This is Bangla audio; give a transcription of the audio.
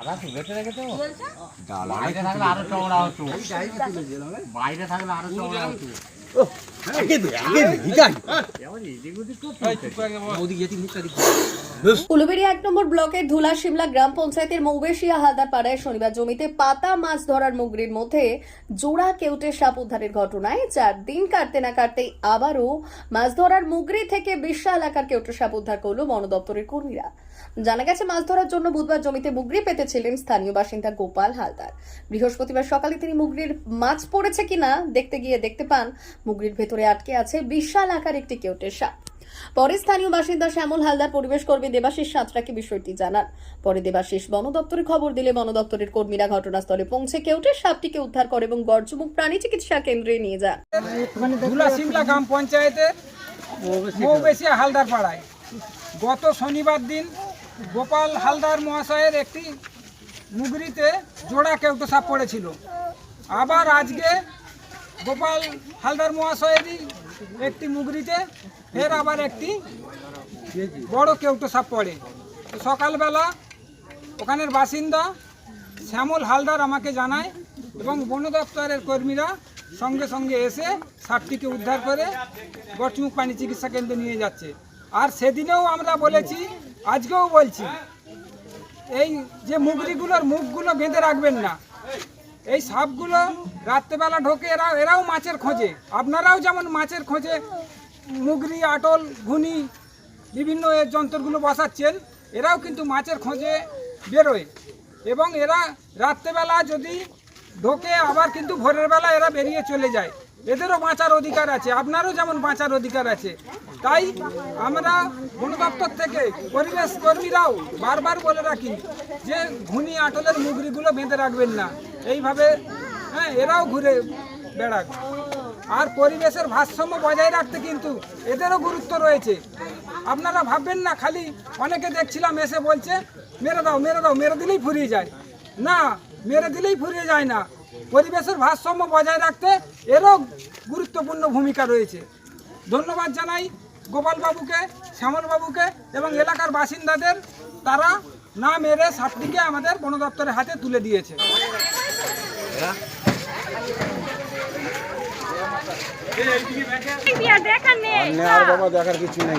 আদা কি বেটে রেখে দেবো বাইরে থাকলে আরও চওড়া হতো। বাইরে থাকলে আরও চওড়া হতো। উলুবেড়িয়া এক নম্বর ব্লকের ধুলা শিমলা গ্রাম পঞ্চায়েতের জমিতে জোড়া আবারও মাছ ধরার মুগরি থেকে বিশাল আকার কেউটে সাপ উদ্ধার করল বন দপ্তরের কর্মীরা। জানা গেছে, মাছ ধরার জন্য বুধবার জমিতে মুগরি পেতেছিলেন স্থানীয় বাসিন্দা গোপাল হালদার। বৃহস্পতিবার সকালে তিনি মুগরির মাছ পড়েছে কিনা দেখতে গিয়ে দেখতে পান, মুগরির ভেতরে আটকে আছে বিশাল আকার একটি কেউটের সাপ। পরে স্থানীয় বাসিন্দা শ্যামল হালদার, পরিবেশ কর্মী দেবাশিস সাঁতরাকে বিষয়টি জানান। পরে দেবাশিস বন দপ্তরে খবর দিলে বন দপ্তরের কর্মীরা ঘটনাস্থলে পৌঁছে কেউটে সাপটিকে উদ্ধার করে এবং গর্জমুখ প্রাণী চিকিৎসা কেন্দ্রে নিয়ে যান গ্রাম পঞ্চায়েতের মৌবেশিয়া হালদার পাড়ায়। গত শনিবার দিন গোপাল হালদার মহাশয়ের একটি মুগরিতে জোড়া কেউটো সাপ পড়েছিল। আবার আজকে গোপাল হালদার মহাশয়েরই একটি মুগরিতে, ফের আবার একটি বড় কেউটো সাপ পড়ে। সকালবেলা ওখানের বাসিন্দা শ্যামল হালদার আমাকে জানায় এবং বন দপ্তরের কর্মীরা সঙ্গে সঙ্গে এসে সাপটিকে উদ্ধার করে গটমুখ পানি চিকিৎসা কেন্দ্রে নিয়ে যাচ্ছে। আর সেদিনেও আমরা বলেছি, আজকেও বলছি, এই যে মুগরিগুলোর মুখগুলো বেঁধে রাখবেন না এই সাপগুলো রাত্রেবেলা ঢোকে, এরা এরাও মাছের খোঁজে। আপনারাও যেমন মাছের খোঁজে, মুগরি, আটল, ঘুনি, বিভিন্ন এর যন্ত্রগুলো বসাচ্ছেন, এরাও কিন্তু মাছের খোঁজে বেরোয়। এবং এরা রাত্রেবেলা যদি ঢোকে, আবার কিন্তু ভোরের বেলা এরা বেরিয়ে চলে যায়। এদেরও বাঁচার অধিকার আছে, আপনারও যেমন বাঁচার অধিকার আছে। তাই আমরা বন দপ্তর থেকে পরিবেশ কর্মীরাও বারবার বলে রাখি যে, ঘুনি, আটলের মুগরিগুলো বেঁধে রাখবেন না। এইভাবে হ্যাঁ এরাও ঘুরে বেড়াক। আর পরিবেশের ভারসাম্য বজায় রাখতে কিন্তু এদেরও গুরুত্ব রয়েছে। আপনারা ভাববেন না, খালি অনেকে দেখছিলাম এসে বলছে, মেরে দাও মেরে দাও, মেরে দিলেই ফুরিয়ে যায়। না, মেরে দিলেই ফুরিয়ে যায় না। পরিবেশের ভারসাম্য বজায় রাখতে এরও গুরুত্বপূর্ণ ভূমিকা রয়েছে। ধন্যবাদ জানাই গোপাল বাবুকে শ্যামল বাবুকে এবং এলাকার বাসিন্দাদের। তারা না মেরে সাপটিকে আমাদের বন দপ্তরের হাতে তুলে দিয়েছে। দেখার কিছু নেই।